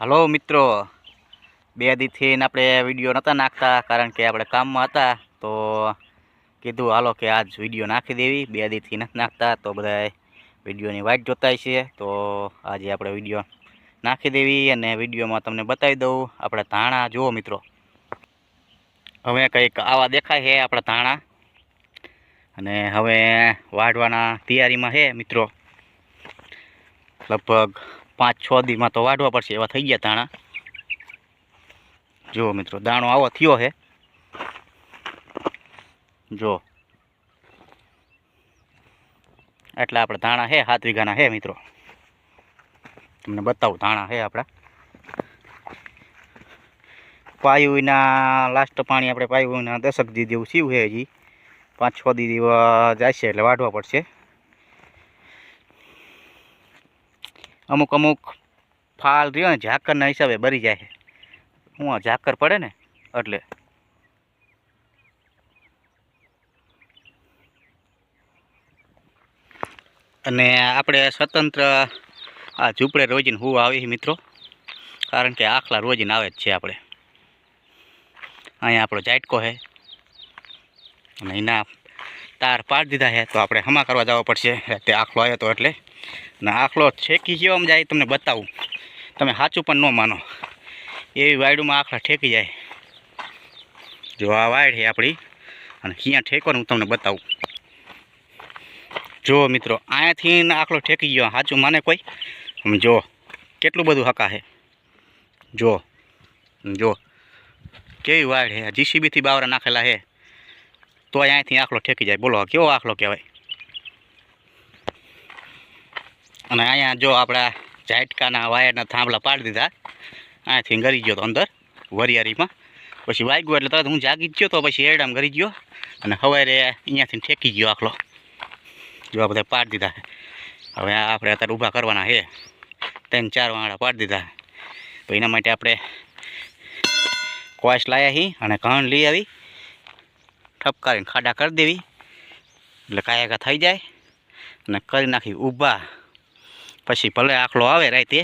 Hello મિત્રો, બે દીથી આપણે વીડિયો નહોતા નાખતા કારણ કે આપણે કામમાં હતા, તો કીધું હાલો કે આજ વીડિયો નાખી દેવી. બે દીથી નથી નાખતા, તો બધા વિડીયોની વાઇટ જોતા છે. તો આજે આપણે વીડિયો નાખી દેવી અને વિડીયોમાં તમને બતાવી દઉં આપણે ધાણા. જુઓ મિત્રો, હવે કંઈક આવા દેખાય છે આપણા ધાણા. અને હવે વાઢવાના તૈયારીમાં છે મિત્રો. લગભગ પાંચ છ દીમાં તો વાઢવા પડશે એવા થઈ ગયા દાણા જુઓ મિત્રો, દાણો આવો થયો છે. જો એટલા આપણે ધાણા છે, સાત વીઘાના છે મિત્રો. તમને બતાવું, ધાણા છે આપણા. પાયુના લાસ્ટ પાણી આપણે પાયુના દસક દી જેવું સીવું છે હજી. પાંચ છ દી જાય જશે એટલે વાઢવા પડશે. અમુક અમુક ફાલ રહ્યો ને ઝાકરના હિસાબે બરી જાય હું આ ઝાકર પડે ને એટલે. અને આપણે સ્વતંત્ર આ ઝૂંપડે રોજીને હું આવી મિત્રો. કારણ કે આખલા રોજીને આવે જ છે આપણે. અહીંયા આપણો જાટકો છે. અને એના તાર પાડી દીધા છે. તો આપણે હમા કરવા જવા પડશે. તે આખલો આવ્યો હતો એટલે. ને આખલો ઠેકી જેવો આમ જાય તમને બતાવું. તમે સાચું પણ ન માનો. એવી વાયડુમાં આખલા ઠેકી જાય. જો આ વાયડ છે આપણી, અને અહીંયા ઠેકવાનું હું તમને બતાવું. જો મિત્રો અહીંયાથી આખલો ઠેકી ગયો. સાચું માને કોઈ? જો, કેટલું બધું હકા છે. જો જો, કેવી વાયડ છે. જીસીબીથી બાવરા નાખેલા છે. તો અહીંયાથી આખલો ઠેકી જાય. બોલો કેવો આખલો કહેવાય? અને અહીંયા જો આપણા ઝાટકાના વાયરના થાંભલા પાડી દીધા. અહીંયાથી ગરી ગયો તો અંદર વરિયારીમાં પછી વાગ્યો એટલે તરત હું જાગી ગયો તો પછી એરડામ ગરી ગયો. અને સવારે અહીંયાથી ઠેકી ગયો આખલો. જો બધા પાડી દીધા હવે આપણે અત્યારે ઊભા કરવાના છે. ત્રણ ચાર વાંડા પાડી દીધા તો એના માટે આપણે કોશ લાવ્યા હી અને ઘણ લઈ આવી. ઠપકારીને ખાડા કરી દેવી. એટલે કાયાકા થઈ જાય. અને કરી નાખી ઊભા. પછી ભલે આખલો આવે રાતે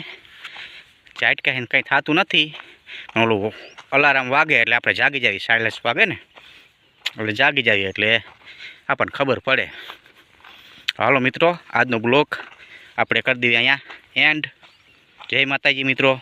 ચાટકાઈને કંઈ થતું નથી. ઓલું અલાર્મ વાગે એટલે આપણે જાગી જઈએ સાયલેન્સ વાગે ને. એટલે જાગી જઈએ એટલે આપણને ખબર પડે. હાલો મિત્રો, આજનો બ્લોગ આપણે કરી દઈએ અહીંયા એન્ડ જય માતાજી મિત્રો.